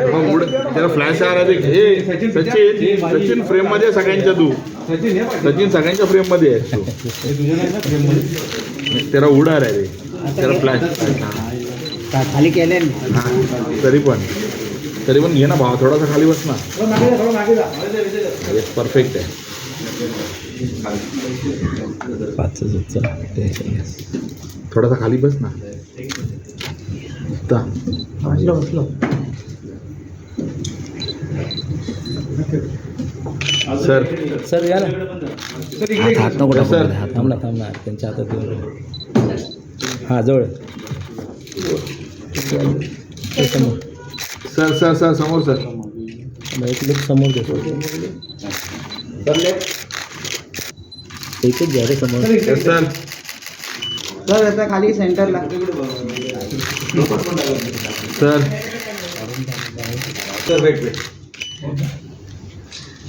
उड- त्याला फ्लॅश हे सचिन सचिन फ्रेममध्ये आहे सगळ्यांच्या तू. सचिन सगळ्यांच्या फ्रेममध्ये आहे तू. त्याला उडार आहे रे. त्याला फ्लॅश खाली केले हा तरी पण. तरी पण घे ना भाव थोडासा खाली बस ना. परफेक्ट आहे. थोडासा खाली बस ना. ता. सर. सर या ना. हात हात नको टाकू सर. हात थांब ना थांब. ना त्यांच्या हातात देऊन हां जवळ. समोर. सर सर सर समोर सर. एक लोक समोर घेतो एकच घ्या रे समोर. Sir sir. आता खाली सेंटरला. सर.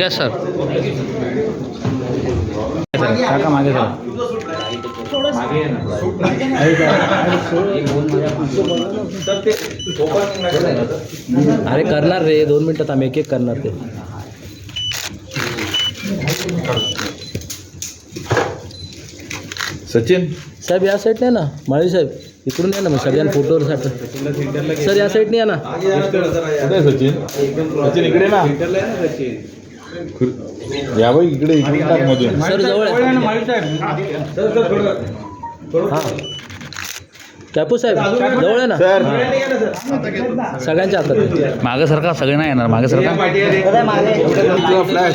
यस सर काका मागे सर अरे करणार रे दोन मिनिटात आम्ही एक एक करणार ते. सचिन? साहेब या साईड नाही ना माळी साहेब. इकडून या ना मग सगळ्यांना फोटोसाठी. सर या साईडने या ना. कुठे आहे सचिन. सचिन इकडे ना. खुर- या बाई इकडे इकडे टाक मधून. सर जवळ आहे. हां. कॅपू साहेब जवळ आहे ना? सर. सगळ्यांच्या हातात. आहे. मागे सरका सगळे नाही येणार मागे. सरका फ्लॅश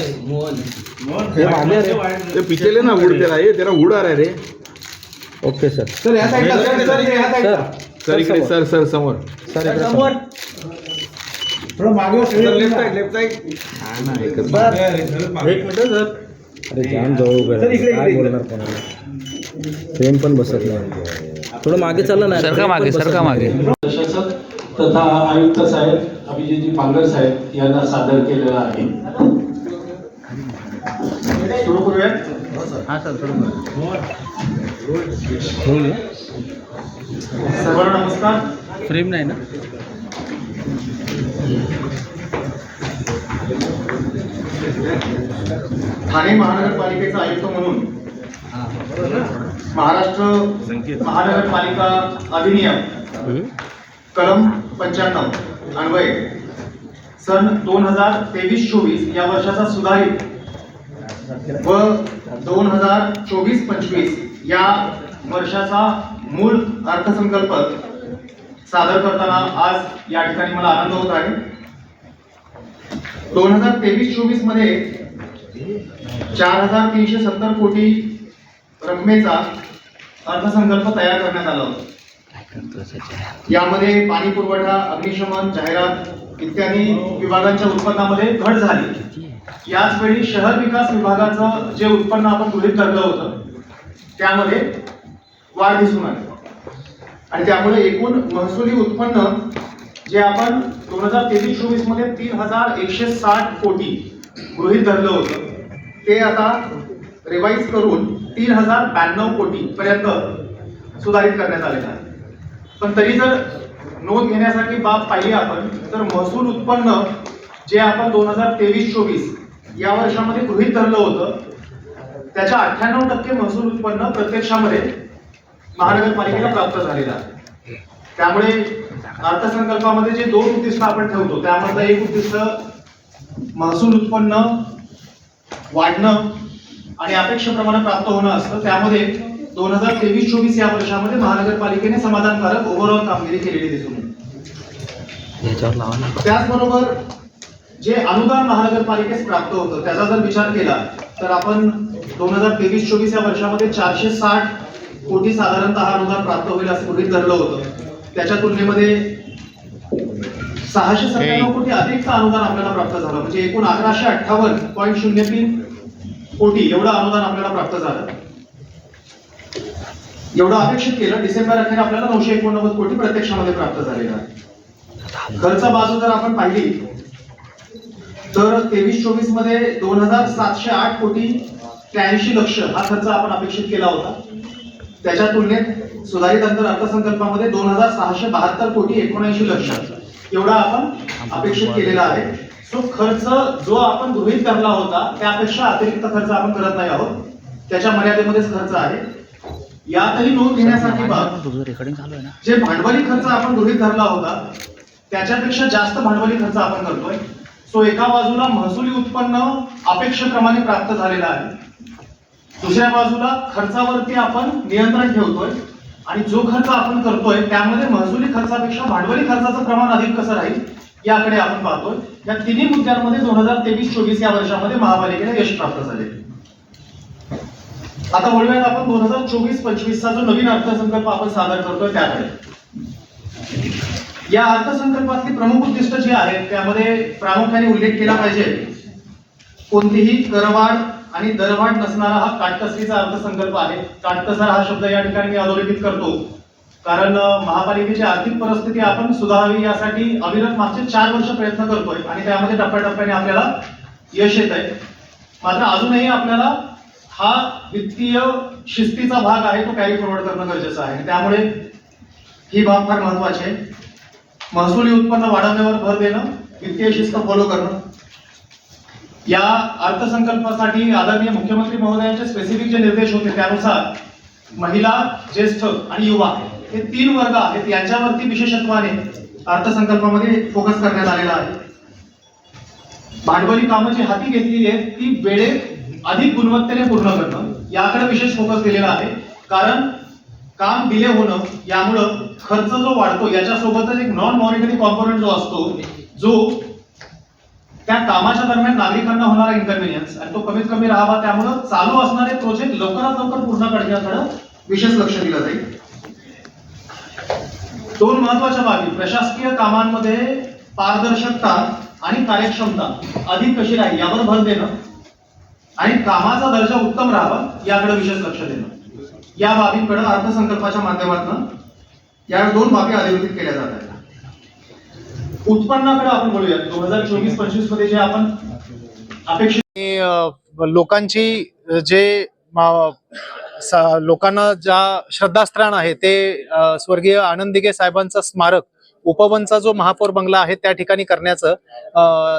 हे मागे रे. ते पिचेले ना उड त्याला हे त्याला उडार आहे रे. Okay sir. सर इकडे सर सर समोर. सर इकडे समोर. हा ना, एकच. अरे जाम जवळ उभे राहिले. काय बोलणार कोणाला? फ्रेम पण बसत नाही. थोडं मागे चाललं ना. सरका मागे सरका. मागे. प्रशासक तथा आयुक्त साहेब अभिजितजी पांगर साहेब यांना सादर केलेला आहे. सुरू करूया सर्वांना नमस्कार. फ्रेम नाही ना? ठाणे महानगरपालिकेचा आयुक्त म्हणून महाराष्ट्र महानगरपालिका अधिनियम कलम पंच्याण्णव अन्वये. सन दोन हजार तेवीस चोवीस या वर्षाचा सुधारित व दोन हजार चोवीस पंचवीस या वर्षाचा मूळ अर्थसंकल्प सादर करताना आज या ठिकाणी मला आनंद होत आहे. दोन हजार तेवीस चोवीसमध्ये चार हजार तीनशे सत्तर कोटी रकमेचा अर्थसंकल्प तयार करण्यात आला होता. यामध्ये पाणी पुरवठा अग्निशमन जाहिरात इत्यादी विभागांच्या उत्पन्नामध्ये घट झाली. याच वेळी शहर विकास विभागाचं जे उत्पन्न आपण गृहीत धरलं होतं त्यामध्ये वाढ दिसून आली. आणि त्यामुळे एकूण महसुली उत्पन्न जे आपण दोन हजार तेवीस चोवीसमध्ये तीन हजार एकशे साठ कोटी गृहीत धरलं होतं ते आता रिवाईज करून तीन हजार ब्याण्णव कोटी पर्यंत सुधारित करण्यात आलेलं आहे. पण तरी जर नोंद घेण्यासाठी बाब पाहिली आपण तर महसूल उत्पन्न जे आपण दोन हजार तेवीस चोवीस या वर्षामध्ये गृहीत धरलं होतं त्याच्या अठ्ठ्याण्णव टक्के महसूल उत्पन्न प्रत्यक्षामध्ये महानगरपालिकेला प्राप्त झालेलं आहे. त्यामुळे अर्थसंकल्पामध्ये जे दोन उद्दिष्ट आपण ठेवतो त्यामधलं एक उद्दिष्ट महसूल उत्पन्न वाढणं आणि अपेक्षेप्रमाणे प्राप्त होणं असतं. त्यामध्ये दोन हजार तेवीस चोवीस या वर्षामध्ये महानगरपालिकेने समाधानकारक ओव्हरऑल कामगिरी केलेली दिसून त्याचबरोबर जे अनुदान महानगरपालिकेस प्राप्त होतं त्याचा जर विचार केला तर आपण दोन हजार तेवीस चोवीस या वर्षामध्ये चारशे साठ कोटी साधारणतः अनुदान प्राप्त होईल असं गृहीत धरलं होतं. त्याच्या तुलनेमध्ये सहाशे सत्त्याण्णव कोटी अतिरिक्त अनुदान आपल्याला प्राप्त झालं. म्हणजे एकूण अकराशे अठ्ठावन्न पॉईंट शून्य तीन कोटी एवढं अनुदान आपल्याला प्राप्त झालं. एवढं अपेक्षित केलं. डिसेंबर अखेर आपल्याला नऊशे एकोणनव्वद कोटी प्रत्यक्षामध्ये प्राप्त झालेला आहे. खर्च बाजू जर आपण पाहिली तर तेवीस चोवीसमध्ये दोन हजार सातशे आठ कोटी त्र्याऐंशी लक्ष हा खर्च आपण अपेक्षित केला होता. त्याच्या तुलनेत सुधारित अंतर अर्थसंकल्पामध्ये दोन हजार सहाशे बहात्तर कोटी एकोणऐंशी लक्ष एवढा आपण अपेक्षित केलेला आहे. सो खर्च जो आपण गृहित धरला होता त्यापेक्षा अतिरिक्त खर्च आपण करत नाही आहोत. त्याच्या मर्यादेमध्येच खर्च आहे. यातही नोंद घेण्यासाठी बाब जे भांडवली खर्च आपण गृहित धरला होता त्याच्यापेक्षा जास्त भांडवली खर्च आपण करतोय. सो एका बाजूला महसुली उत्पन्न अपेक्षेप्रमाणे प्राप्त झालेलं आहे. दुसऱ्या बाजूला खर्चावरती आपण नियंत्रण ठेवतोय आणि जो खर्च आपण करतोय त्यामध्ये महसुली खर्चापेक्षा भांडवली खर्चाचं प्रमाण अधिक कसं राहील याकडे आपण पाहतोय. या तिन्ही मुद्द्यांमध्ये दोन हजार तेवीस चोवीस या वर्षामध्ये महापालिकेला यश प्राप्त झाले. आता वळूयात आपण दोन हजार चोवीस पंचवीसचा जो नवीन अर्थसंकल्प आपण सादर करतोय त्याकडे. या अर्थसंकल्पातली प्रमुख उद्दिष्ट जी आहेत त्यामध्ये प्रामुख्याने उल्लेख केला पाहिजे. कोणतीही करवाढ आणि दरवाढ नसणारा हा काटकसरीचा अर्थसंकल्प आहे. काटकसर हा शब्द या ठिकाणी मी अधोरेखित करतो. कारण महापालिकेची आर्थिक परिस्थिती आपण सुधारावी यासाठी अविरत मागचे चार वर्ष प्रयत्न करतोय आणि त्यामध्ये टप्प्याटप्प्याने आपल्याला यश येत आहे. मात्र अजूनही आपल्याला हा वित्तीय शिस्तीचा भाग आहे तो कॅरी फॉरवर्ड करणं गरजेचं आहे. त्यामुळे ही बाब फार महत्वाची आहे. महसुली उत्पन्न वाढवण्यावर भर देणं वित्तीय शिस्त फॉलो करणं? या अर्थसंकल्पासाठी आदरणीय मुख्यमंत्री महोदयांचे स्पेसिफिक जे निर्देश होते त्यानुसार महिला ज्येष्ठ आणि युवा हे तीन वर्ग आहेत. यांच्यावरती विशेषत्वाने अर्थसंकल्पामध्ये फोकस करण्यात आलेला आहे. भांडवली कामं जी हाती घेतलेली आहेत ती वेळेत अधिक गुणवत्तेने पूर्ण करणं याकडे विशेष फोकस दिलेला आहे. कारण काम डिले होणं यामुळं खर्च जो वाढतो याच्यासोबतच एक नॉन मॉनिटरी कॉम्पोनंट जो असतो जो त्या कामाच्या दरम्यान नागरिकांना होणारा इन्कन्व्हिनियन्स आणि तो कमीत कमी राहावा त्यामुळं चालू असणारे प्रोजेक्ट लवकरात लवकर पूर्ण करण्याकडे विशेष लक्ष दिलं जाईल. दोन महत्त्वाच्या बाबी प्रशासकीय कामांमध्ये पारदर्शकता आणि कार्यक्षमता अधिक कशी राहील यावर भर देणं आणि कामाचा दर्जा उत्तम राहावा याकडे विशेष लक्ष देणं. या बाबींकडे अर्थसंकल्पाच्या माध्यमातून या दोन बाबी अधोरेखित केल्या जात आहेत. उत्पन्नाकडे आपण बोलूया दोन हजार चोवीस पंचवीसमध्ये जे आपण अपेक्षित लोकांची जे लोकांना ज्या श्रद्धास्थान आहे ते स्वर्गीय आनंदिगे दिघे साहेबांचं स्मारक उपवनचा जो महापौर बंगला आहे त्या ठिकाणी करण्याचं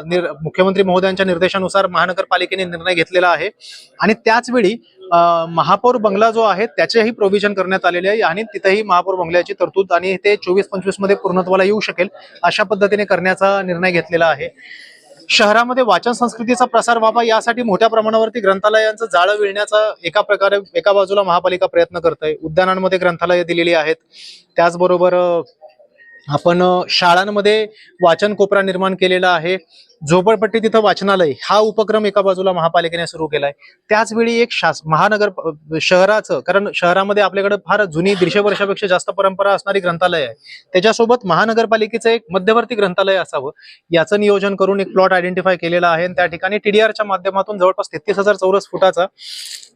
निर- मुख्यमंत्री महोदयांच्या निर्देशानुसार महानगरपालिकेने निर्णय घेतलेला आहे. आणि त्याच वेळी महापौर बंगला जो आहे त्याचेही प्रोव्हिजन करण्यात आलेले आहे आणि तिथेही महापौर बंगल्याची तरतूद आणि ते चोवीस पंचवीसमध्ये पूर्णत्वाला येऊ शकेल अशा पद्धतीने करण्याचा निर्णय घेतलेला आहे. शहरामध्ये वाचन संस्कृतीचा प्रसार व्हावा यासाठी मोठ्या प्रमाणावरती ग्रंथालयांचं जाळं विळण्याचा एका प्रकारे एका बाजूला महापालिका प्रयत्न करत आहे उद्यानांमध्ये ग्रंथालय दिलेली आहेत. त्याचबरोबर आपण शाळांमध्ये वाचन कोपरा निर्माण केलेला आहे. झोपडपट्टी तिथं वाचनालय हा उपक्रम एका बाजूला महापालिकेने सुरू केलाय. त्याचवेळी एक शास महानगर शहराचं कारण शहरामध्ये आपल्याकडे फार जुनी दीडशे वर्षापेक्षा जास्त परंपरा असणारी ग्रंथालय आहे. त्याच्यासोबत महानगरपालिकेचं एक मध्यवर्ती ग्रंथालय असावं याचं नियोजन करून एक प्लॉट आयडेंटिफाय केलेला आहे. आणि त्या ठिकाणी टीडीआरच्या माध्यमातून जवळपास तेहतीस हजार चौरस फुटाचा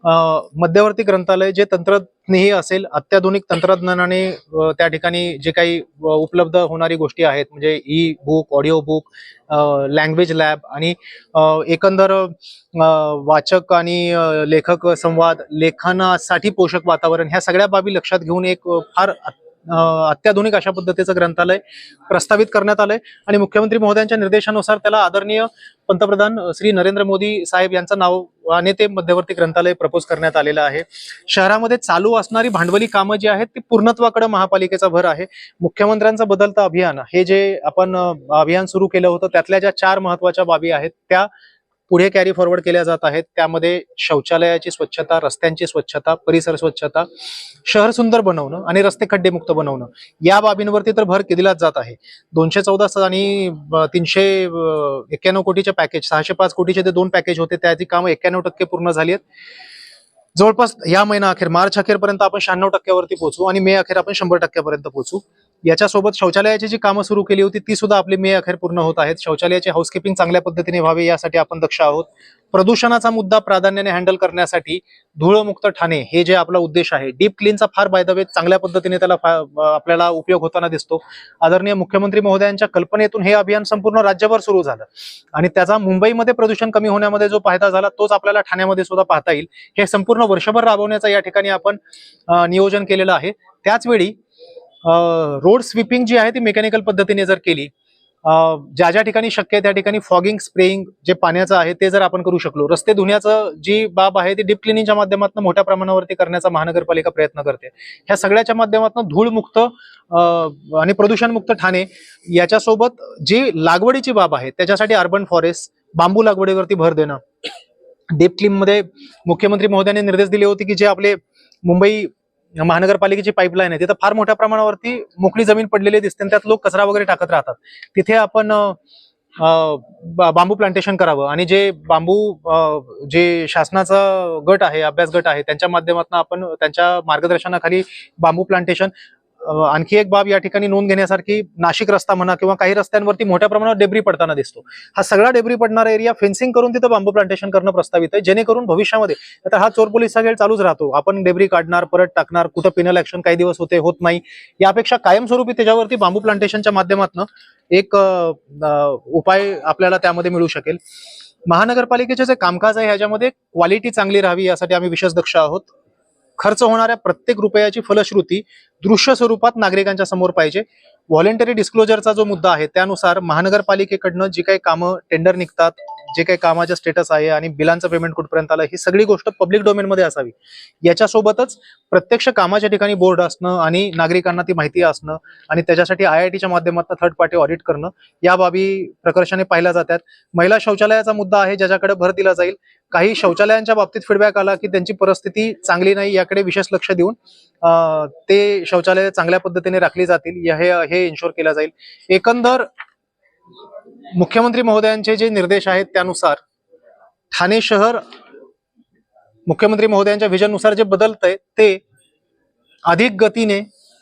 अ, मध्यवर्ती ग्रंथालय जे तंत्रज्ञही असेल अत्याधुनिक तंत्रज्ञानाने त्या ठिकाणी जे काही उपलब्ध होणारी गोष्टी आहेत म्हणजे e book audio book language lab आणि एकंदर वाचक आणि लेखक संवाद लेखनासाठी पोषक वातावरण ह्या सगळ्या बाबी लक्षात घेऊन एक फार अत्याधुनिक अशा पद्धतीचं ग्रंथालय प्रस्तावित करण्यात आलंय. आणि मुख्यमंत्री महोदयांच्या निर्देशानुसार त्याला आदरणीय पंतप्रधान श्री नरेंद्र मोदी साहेब यांचं आणि ते मध्यवर्ती ग्रंथालय प्रपोज करण्यात आलेलं आहे. शहरामध्ये चालू असणारी भांडवली कामं जी आहेत ती पूर्णत्वाकडे महापालिकेचा भर आहे. मुख्यमंत्र्यांचं बदलतं अभियान हे जे आपण अभियान सुरू केलं होतं त्यातल्या ज्या चार महत्त्वाच्या बाबी आहेत त्या पुढे कॅरी फॉरवर्ड केल्या जात आहेत. त्यामध्ये शौचालयाची स्वच्छता रस्त्यांची स्वच्छता परिसर स्वच्छता शहर सुंदर बनवणं आणि रस्ते खड्डेमुक्त बनवणं या बाबींवरती तर भर दिलाच जात आहे. दोनशे चौदा आणि तीनशे एक्क्याण्णव कोटीचे पॅकेज सहाशे पाच कोटीचे ते दोन पॅकेज होते. त्याची कामं एक्क्याण्णव टक्के पूर्ण झाली आहेत. जवळपास या महिना अखेर मार्च अखेरपर्यंत आपण शहाण्णव टक्क्यावरती पोहोचू आणि मे अखेर आपण शंभर टक्क्यापर्यंत पोहोचू. याच्यासोबत शौचालयाची जी कामं सुरू केली होती ती सुद्धा आपली मे अखेर पूर्ण होत आहेत. शौचालयाची हाऊसकीपिंग चांगल्या पद्धतीने व्हावी यासाठी आपण दक्ष आहोत. प्रदूषणाचा मुद्दा प्राधान्याने हँडल करण्यासाठी धूळमुक्त ठाणे हे जे आपला उद्देश आहे डीप क्लीनचा फार बाय वे चांगल्या पद्धतीने त्याला आपल्याला उपयोग होताना दिसतो. आदरणीय मुख्यमंत्री महोदयांच्या कल्पनेतून हे अभियान संपूर्ण राज्यभर सुरू झालं. आणि त्याचा मुंबईमध्ये प्रदूषण कमी होण्यामध्ये जो फायदा झाला तोच आपल्याला ठाण्यामध्ये सुद्धा पाहता येईल. हे संपूर्ण वर्षभर राबवण्याचं या ठिकाणी आपण नियोजन केलेलं आहे. त्याचवेळी रोड स्वीपिंग जी आहे ती मेकॅनिकल पद्धतीने जर केली ज्या ज्या ठिकाणी शक्य आहे त्या ठिकाणी फॉगिंग स्प्रेइंग जे पाण्याचं आहे ते जर आपण करू शकलो रस्ते धुण्याचं जी बाब आहे ती डीप क्लिनिंगच्या माध्यमातून मोठ्या प्रमाणावरती करण्याचा महानगरपालिका प्रयत्न करते. ह्या सगळ्याच्या माध्यमातून धूळमुक्त आणि प्रदूषणमुक्त ठाणे याच्यासोबत जी लागवडीची बाब आहे त्याच्यासाठी अर्बन फॉरेस्ट बांबू लागवडीवरती भर देणं. डीप क्लिनमध्ये मुख्यमंत्री महोदयाने निर्देश दिले होते की जे आपले मुंबई महानगरपालिकेची पाईपलाईन आहे. तिथं फार मोठ्या प्रमाणावरती मोकळी जमीन पडलेली दिसते आणि त्यात लोक कचरा वगैरे टाकत राहतात. तिथे आपण बांबू प्लांटेशन करावं आणि जे बांबू जे शासनाचा गट आहे अभ्यास गट आहे त्यांच्या माध्यमातून आपण त्यांच्या मार्गदर्शनाखाली बांबू प्लांटेशन आणखी एक बाब या ठिकाणी नोंद घेण्यासारखी नाशिक रस्ता म्हणा किंवा काही रस्त्यांवरती मोठ्या प्रमाणात डेब्री पडताना दिसतो. हा सगळा डेब्री पडणारा एरिया फेन्सिंग करून तिथं बांबू प्लांटेशन करणं प्रस्तावित आहे. जेणेकरून भविष्यामध्ये आता हा चोर पोलीसचा खेळ चालूच राहतो. आपण डेब्री काढणार परत टाकणार कुठं पिनल ऍक्शन काही दिवस होते होत नाही. यापेक्षा कायमस्वरूपी त्याच्यावरती बांबू प्लांटेशनच्या माध्यमातून एक उपाय आपल्याला त्यामध्ये मिळू शकेल. महानगरपालिकेचे जे कामकाज आहे ह्याच्यामध्ये क्वालिटी चांगली राहावी यासाठी आम्ही विशेष दक्ष आहोत. खर्च होणाऱ्या प्रत्येक रुपयाची फलश्रुती दृश्य स्वरूपात नागरिकांच्या समोर पाहिजे. व्हॉलेंटरी डिस्क्लोजरचा जो मुद्दा आहे त्यानुसार महानगरपालिकेकडनं जी काही कामं टेंडर निघतात जे काही कामाचं स्टेटस आहे आणि बिलांचं पेमेंट कुठपर्यंत आलं ही सगळी गोष्ट पब्लिक डोमेनमध्ये असावी. याच्यासोबतच प्रत्यक्ष कामाच्या ठिकाणी बोर्ड असणं आणि नागरिकांना ती माहिती असणं आणि त्याच्यासाठी आय आय टीच्या माध्यमातून थर्ड पार्टी ऑडिट करणं या बाबी प्रकर्षाने पाहिल्या जातात. महिला शौचालयाचा मुद्दा आहे ज्याच्याकडे भर दिला जाईल काही शौचालयांच्या बाबतीत फीडबॅक आला की त्यांची परिस्थिती चांगली नाही याकडे विशेष लक्ष देऊन ते शौचालय चांगल्या पद्धतीने राखली जातील या- हे हे इन्शोर केलं जाईल. एकंदर मुख्यमंत्री महोदयांचे जे निर्देश आहेत त्यानुसार ठाणे शहर मुख्यमंत्री महोदयांच्या व्हिजननुसार जे बदलतंय ते अधिक गतीने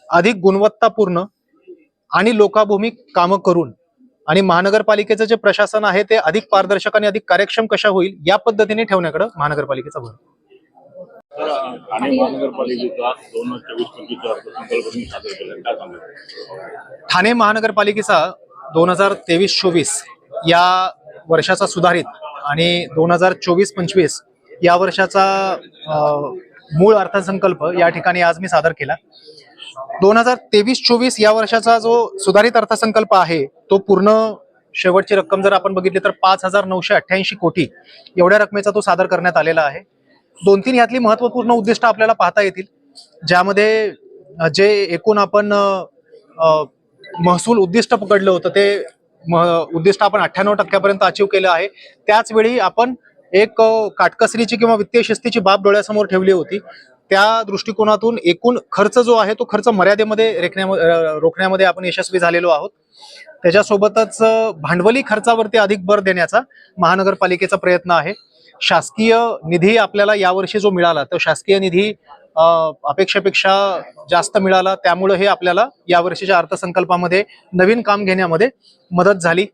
अधिक गुणवत्तापूर्ण आणि लोकाभूमी कामं करून आणि महानगरपालिकेचं जे प्रशासन आहे ते अधिक पारदर्शक आणि अधिक कार्यक्षम कशा होईल या पद्धतीने ठेवण्याकडे महानगरपालिकेचा भर. ठाणे महानगरपालिकेचा दोन हजार तेवीस चोवीस या वर्षाचा सुधारित आणि दोन हजार चोवीस पंचवीस या वर्षाचा मूळ अर्थसंकल्प या ठिकाणी आज मी सादर केला. दोन हजार तेवीस चोवीस या वर्षाचा जो सुधारित अर्थसंकल्प आहे तो पूर्ण शेवटची रक्कम जर आपण बघितली तर पाच हजार नऊशे अठ्ठ्याऐंशी कोटी एवढ्या रकमेचा तो सादर करण्यात आलेला आहे. दोन तीन यातली महत्त्वपूर्ण उद्दिष्ट आपल्याला पाहता येतील ज्यामध्ये जे एकूण आपण महसूल उद्दिष्ट पकडलं होतं ते उद्दिष्ट आपण अठ्ठ्याण्णव टक्क्यापर्यंत अचीव केलं आहे. त्याच वेळी आपण एक काटकसरीची किंवा वित्तीय शिस्तीची बाब डोळ्यासमोर ठेवली होती. त्या दृष्टिकोनातून एकूण खर्च जो आहे तो खर्च मर्यादेमध्ये रेखण्या रोखण्यामध्ये आपण यशस्वी झालेलो आहोत. त्याच्यासोबतच भांडवली खर्चावरती अधिक भर देण्याचा महानगरपालिकेचा प्रयत्न आहे. शासकीय निधी आपल्याला यावर्षी जो मिळाला तो शासकीय निधी अपेक्षेपेक्षा जास्त मिळाला. त्यामुळे हे आपल्याला यावर्षीच्या अर्थसंकल्पामध्ये नवीन काम घेण्यामध्ये मदत झाली.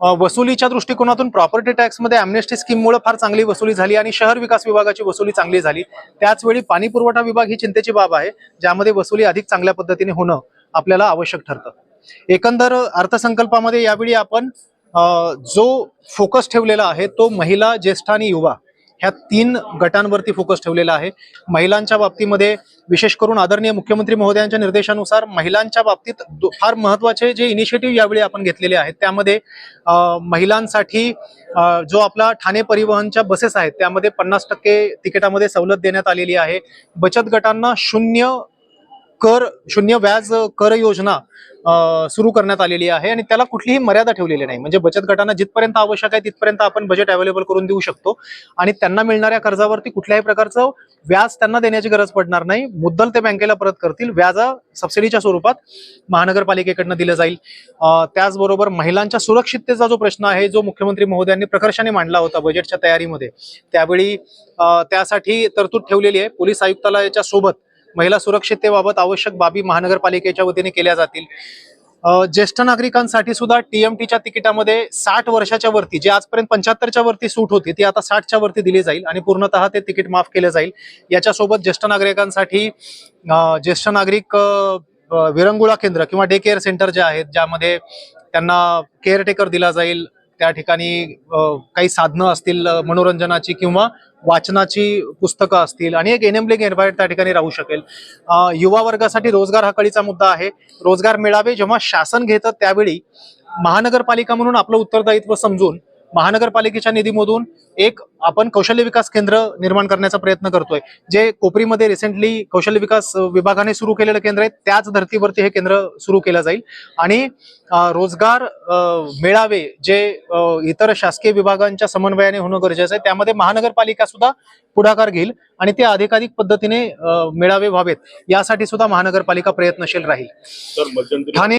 वसुलीच्या दृष्टिकोनातून प्रॉपर्टी टॅक्समध्ये अमनेस्टी स्कीममुळे फार चांगली वसुली झाली आणि शहर विकास विभागाची वसुली चांगली झाली. त्याचवेळी पाणी पुरवठा विभाग ही चिंतेची बाब आहे ज्यामध्ये वसुली अधिक चांगल्या पद्धतीने होणं आपल्याला आवश्यक ठरतं. एकंदर अर्थसंकल्पामध्ये यावेळी आपण जो फोकस ठेवलेला आहे तो महिला ज्येष्ठ आणि युवा ह्या तीन गटांवरती फोकस ठेवलेला आहे. महिलांच्या बाबतीमध्ये विशेष करून आदरणीय मुख्यमंत्री महोदयांच्या निर्देशानुसार महिलांच्या बाबतीत फार महत्त्वाचे जे इनिशिएटिव्ह यावेळी आपण घेतलेले आहेत त्यामध्ये महिलांसाठी जो आपला ठाणे परिवहनच्या बसेस आहेत त्यामध्ये पन्नास टक्के तिकिटामध्ये सवलत देण्यात आलेली आहे. बचत गटांना शून्य कर शून्य व्याज कर योजना सुरू करण्यात आलेली आहे आणि त्याला कुठलीही मर्यादा ठेवलेली नाही. म्हणजे बचत गटांना जिथपर्यंत आवश्यक आहे तिथपर्यंत आपण बजेट अवेलेबल करून देऊ शकतो आणि त्यांना मिळणाऱ्या कर्जावरती कुठल्याही प्रकारचं व्याज त्यांना देण्याची गरज पडणार नाही. मुद्दल ते बँकेला परत करतील. व्याज सबसिडीच्या स्वरूपात महानगरपालिकेकडनं दिलं जाईल. त्याचबरोबर महिलांच्या सुरक्षिततेचा जो प्रश्न आहे जो मुख्यमंत्री महोदयांनी प्रकर्षाने मांडला होता बजेटच्या तयारीमध्ये त्यावेळी त्यासाठी तरतूद ठेवलेली आहे. पोलीस आयुक्तालयाच्या सोबत महिला सुरक्षिततेबाबत आवश्यक बाबी महानगरपालिकेच्या वतीने केल्या जातील. ज्येष्ठ नागरिकांसाठी सुद्धा टीएमटीच्या तिकिटामध्ये साठ वर्षाच्या वरती जे आजपर्यंत पंच्याहत्तरच्या वरती सूट होती ती आता साठच्या वरती दिली जाईल आणि पूर्णतः ते तिकीट माफ केलं जाईल. याच्यासोबत ज्येष्ठ नागरिकांसाठी ज्येष्ठ नागरिक विरंगुळा केंद्र किंवा डे केअर सेंटर जे आहेत ज्यामध्ये त्यांना केअरटेकर दिला जाईल त्या ठिकाणी काही साधनं असतील मनोरंजनाची किंवा वाचनाची पुस्तकं असतील आणि एक एनेबलिंग एन्व्हायरमेंट त्या ठिकाणी राहू शकेल. युवा वर्गासाठी रोजगार हा कळीचा मुद्दा आहे. रोजगार मिळावे जेव्हा शासन घेतं त्यावेळी महानगरपालिका म्हणून आपलं उत्तरदायित्व समजून महानगरपालिकेच्या निधीमधून एक आपण कौशल्य विकास केंद्र निर्माण करण्याचा प्रयत्न करतोय. जे कोपरीमध्ये रिसेंटली कौशल्य विकास विभागाने सुरू केलेलं केंद्र आहे त्याच धर्तीवरती हे केंद्र सुरू केलं जाईल. आणि रोजगार मेळावे जे इतर शासकीय विभागांच्या समन्वयाने होणं गरजेचं आहे त्यामध्ये महानगरपालिका सुद्धा पुढाकार घेईल आणि ते अधिकाधिक पद्धतीने मेळावे व्हावेत. यासाठी सुद्धा महानगरपालिका प्रयत्नशील राहील. ठाणे